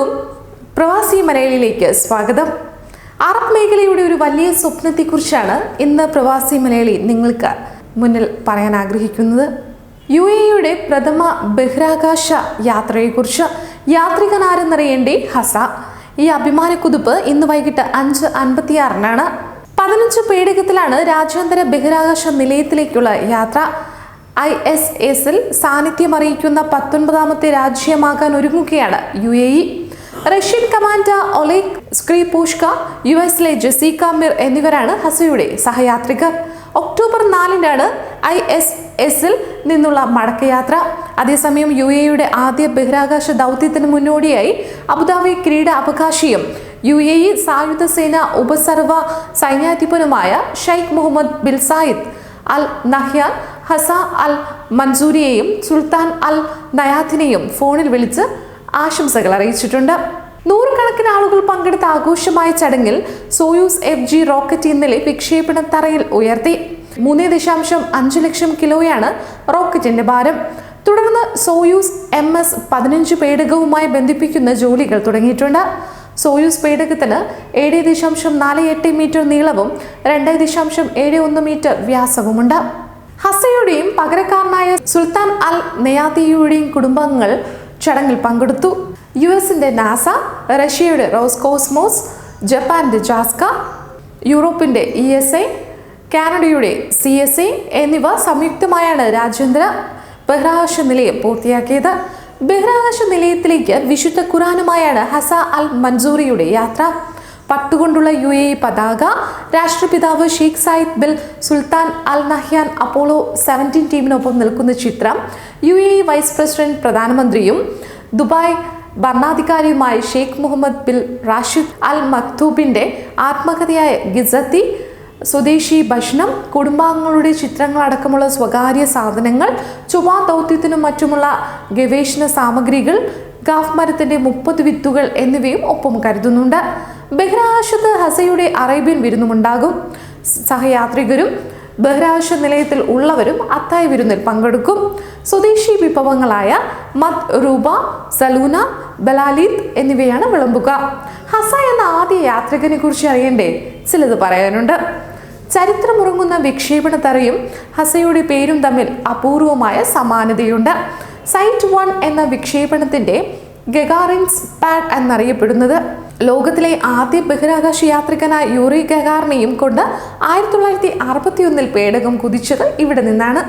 എല്ലാവർക്കും പ്രവാസി മലയാളിയിലേക്ക് സ്വാഗതം. അറബ് മേഖലയുടെ ഒരു വലിയ സ്വപ്നത്തെക്കുറിച്ചാണ് ഇന്ന് പ്രവാസി മലയാളി നിങ്ങൾക്ക് മുന്നിൽ പറയാൻ ആഗ്രഹിക്കുന്നത്. യു എയുടെ പ്രഥമ ബഹിരാകാശ യാത്രയെക്കുറിച്ച് യാത്രികനാരെന്നറിയേണ്ടേ ഹസ. ഈ അഭിമാന കുതിപ്പ് ഇന്ന് വൈകിട്ട് അഞ്ച് അൻപത്തിയാറിനാണ്. പതിനഞ്ച് പേടകത്തിലാണ് രാജ്യാന്തര ബഹിരാകാശ നിലയത്തിലേക്കുള്ള യാത്ര. ഐ എസ് എസിൽ സാന്നിധ്യം അറിയിക്കുന്ന പത്തൊൻപതാമത്തെ രാജ്യമാകാൻ ഒരുങ്ങുകയാണ് U A E. Russian commander Oleg Skripochka U എസിലെ ജസീക മിർ എന്നിവരാണ് ഹസയുടെ സഹയാത്രികർ. ഒക്ടോബർ നാലിനാണ് ഐ എസ് എസിൽ നിന്നുള്ള മടക്കയാത്ര. അതേസമയം യു എയുടെ ആദ്യ ബഹിരാകാശ ദൗത്യത്തിന് മുന്നോടിയായി അബുദാബി കിരീട അവകാശിയും യു എ ഇ സായുധ സേന ഉപസർവ സൈന്യാധിപനുമായ Sheikh Mohammed bin Zayed Al Nahyan Hazza Al മൻസൂരിയെയും Sultan Al നയാത്തിനെയും ഫോണിൽ വിളിച്ച് ആശംസകൾ അറിയിച്ചിട്ടുണ്ട്. നൂറുകണക്കിന് ആളുകൾ പങ്കെടുത്ത ആഘോഷമായ ചടങ്ങിൽ സോയൂസ് എഫ് ജി റോക്കറ്റ് ഇന്നലെ വിക്ഷേപണ തറയിൽ ഉയർത്തി. മൂന്ന് ദശാംശം അഞ്ച് ലക്ഷം കിലോയാണ് റോക്കറ്റിന്റെ ഭാരം. തുടർന്ന് സോയൂസ് എം എസ് പതിനഞ്ച് പേടകവുമായി ബന്ധിപ്പിക്കുന്ന ജോലികൾ തുടങ്ങിയിട്ടുണ്ട്. സോയൂസ് പേടകത്തിന് ഏഴ് ദശാംശം നാല് എട്ട് മീറ്റർ നീളവും രണ്ട് ദശാംശം ഏഴ് ഒന്ന് മീറ്റർ വ്യാസവുമുണ്ട്. ഹസയുടെയും പകരക്കാരനായ സുൽത്താൻ അൽ നെയാദിയുടെയും കുടുംബാംഗങ്ങൾ ചടങ്ങിൽ പങ്കെടുത്തു. യു എസിന്റെ നാസ റഷ്യയുടെ റോസ് കോസ്മോസ് ജപ്പാന്റെ ജാസ്ക യൂറോപ്പിന്റെ ഇ എസ് ഐ കാനഡയുടെ സി എസ് ഐ എന്നിവ സംയുക്തമായാണ് രാജ്യാന്തര ബഹിരാകാശ നിലയം പൂർത്തിയാക്കിയത്. ബഹിരാകാശ നിലയത്തിലേക്ക് വിശുദ്ധ ഖുറാനുമായാണ് ഹസ അൽ മൻസൂറിയുടെ യാത്ര. പട്ടുകൊണ്ടുള്ള യു എ പതാക രാഷ്ട്രപിതാവ് Sheikh Zayed bin Sultan Al Nahyan Apollo seventeen ടീമിനൊപ്പം നിൽക്കുന്ന ചിത്രം യു എ വൈസ് പ്രസിഡന്റ് പ്രധാനമന്ത്രിയും Dubai ഭരണാധികാരിയുമായ Sheikh Mohammed bin Rashid Al മക്തൂബിന്റെ ആത്മകഥയായ ഗിസത്തി സ്വദേശി ഭക്ഷണം കുടുംബാംഗങ്ങളുടെ ചിത്രങ്ങളടക്കമുള്ള സ്വകാര്യ സാധനങ്ങൾ ചുവാ ദൗത്യത്തിനും മറ്റുമുള്ള ഗവേഷണ സാമഗ്രികൾ ഗാഫ് മരത്തിന്റെ മുപ്പത് വിത്തുകൾ എന്നിവയും ഒപ്പം കരുതുന്നുണ്ട്. ബഹിരാകാശത്ത് ഹസയുടെ അറേബ്യൻ വിരുന്നുമുണ്ടാകും. സഹയാത്രികരും ബഹിരാകാശ നിലയത്തിൽ ഉള്ളവരും അത്തായ വിരുന്നിൽ പങ്കെടുക്കും. സ്വദേശി വിഭവങ്ങളായ മത് റൂബ സലൂന ബലാലിത് എന്നിവയാണ് വിളമ്പുക. ഹസ എന്ന ആദ്യ യാത്രികനെ കുറിച്ച് അറിയണ്ടേ? ചിലത് പറയാനുണ്ട്. ചരിത്രമുറങ്ങുന്ന വിക്ഷേപണ തറയും ഹസയുടെ പേരും തമ്മിൽ അപൂർവമായ സമാനതയുണ്ട്. സൈറ്റ് വൺ എന്ന വിക്ഷേപണത്തിന്റെ ഗഗാറിൻസ് പാഡ് എന്നറിയപ്പെടുന്നത്. ലോകത്തിലെ ആദ്യ ബഹിരാകാശ യാത്രികനായ യൂറി ഗഗാറിനെയും കൊണ്ട് ആയിരത്തി തൊള്ളായിരത്തി അറുപത്തി ഒന്നിൽ പേടകം കുതിച്ചത് ഇവിടെ നിന്നാണ്.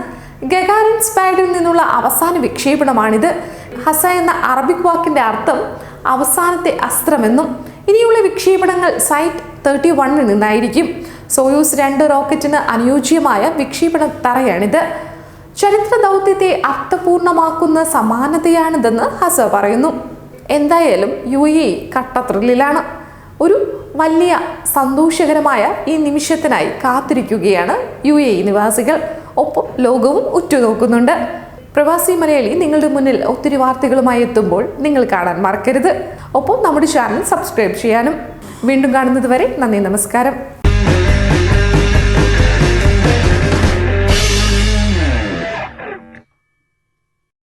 ഗഗാറിൻസ് പാഡിൽ നിന്നുള്ള അവസാന വിക്ഷേപണമാണിത്. ഹസ എന്ന അറബിക് വാക്കിന്റെ അർത്ഥം അവസാനത്തെ അസ്ത്രമെന്നും ഇനിയുള്ള വിക്ഷേപണങ്ങൾ സൈറ്റ് തേർട്ടി വണ്ണിൽ നിന്നായിരിക്കും. സോയൂസ് രണ്ട് റോക്കറ്റിന് അനുയോജ്യമായ വിക്ഷേപണ തറയാണിത്. ചരിത്ര ദൗത്യത്തെ അർത്ഥപൂർണമാക്കുന്ന സമാനതയാണിതെന്ന് ഹസ പറയുന്നു. എന്തായാലും യു എ കട്ട ത്രില്ലിലാണ് ഒരു വലിയ സന്തോഷകരമായ ഈ നിമിഷത്തിനായി കാത്തിരിക്കുകയാണ് യു എ നിവാസികൾ. ഒപ്പം ലോകവും ഉറ്റുനോക്കുന്നുണ്ട്. പ്രവാസി മലയാളി നിങ്ങളുടെ മുന്നിൽ ഒത്തിരി വാർത്തകളുമായി എത്തുമ്പോൾ നിങ്ങൾ കാണാൻ മറക്കരുത്. ഒപ്പം നമ്മുടെ ചാനൽ സബ്സ്ക്രൈബ് ചെയ്യാനും. വീണ്ടും കാണുന്നത് വരെ നന്ദി നമസ്കാരം.